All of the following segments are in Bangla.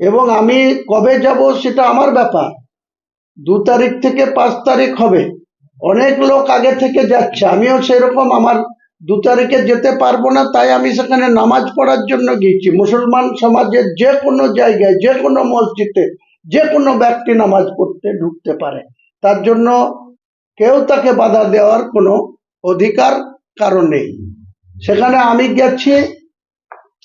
এবং আমি কবে যাব সেটা আমার ব্যাপার। দু তারিখ থেকে পাঁচ তারিখ হবে। অনেক লোক আগে থেকে যাচ্ছে। আমিও সেরকম আমার দু তারিখে যেতে পারব না, তাই আমি সেখানে নামাজ পড়ার জন্য গিয়েছি। মুসলমান সমাজের যে কোনো জায়গায়, যে কোনো মসজিদে, যে কোনো ব্যক্তি নামাজ পড়তে ঢুকতে পারে। তার জন্য কেউ তাকে বাধা দেওয়ার কোনো অধিকার কারণ নেই। সেখানে আমি গেছি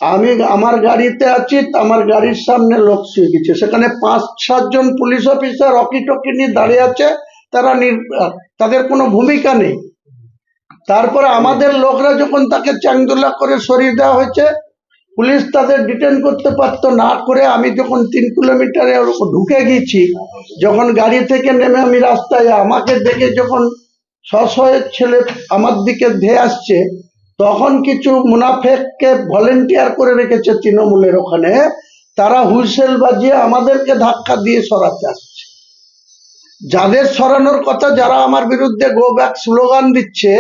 আমি আমার গাড়িতে আছি, আমার গাড়ির সামনে লোক শুয়ে গেছে সেখানে পাঁচ সাতজন পুলিশ অফিসার অকি টকি নিয়ে দাঁড়িয়ে আছে। তারা তাদের কোনো ভূমিকা নেই। তারপরে আমাদের লোকরা যখন তাকে চাংদুলা করে সরিয়ে দেওয়া হয়েছে, পুলিশ তাদের ডিটেন করতে পারতো না করে আমি যখন তিন কিলোমিটারে ঢুকে গেছি যখন গাড়ি থেকে নেমে আমি রাস্তায় আমাকে দেখে যখন সশয়ের ছেলে আমার দিকে ধেয়ে আসছে তখন কিছু মুনাফেককে ভলেন্টিয়ার করে রেখেছে তৃণমূলের ওখানে, তারা হুইসেল বাজিয়ে আমাদেরকে ধাক্কা দিয়ে সরাতে আসছে। যাদের সরানোর কথা যারা আমার বিরুদ্ধে গো ব্যাক স্লোগান দিচ্ছে,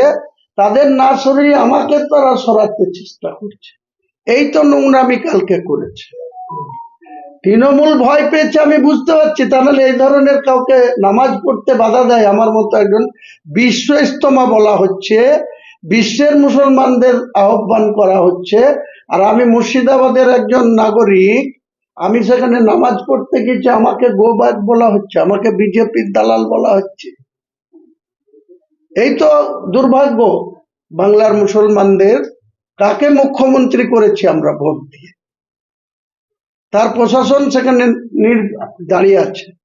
তাদের না সরিয়ে আমাকে তারা সরাতে চেষ্টা করছে। এই তো নোংরামি কালকে করেছে। তৃণমূল ভয় পেয়েছে আমি বুঝতে পারছি, তাহলে এই ধরনের কাউকে নামাজ পড়তে বাধা দেয় আমার মতো একজন বিশ্ব ইস্তমা বলা হচ্ছে। বিশ্বের মুসলমানদের আহ্বান করা হচ্ছে। আর আমি মুর্শিদাবাদের একজন নাগরিক, আমি সেখানে নামাজ পড়তে গেছি আমাকে গোবাদ বলা হচ্ছে, আমাকে বিজেপির দালাল বলা হচ্ছে। এই তো দুর্ভাগ্য, বাংলার মুসলমানদের, কাকে মুখ্যমন্ত্রী করেছি আমরা ভোট দিয়ে? তার প্রশাসন সেখানে দাঁড়িয়ে আছে।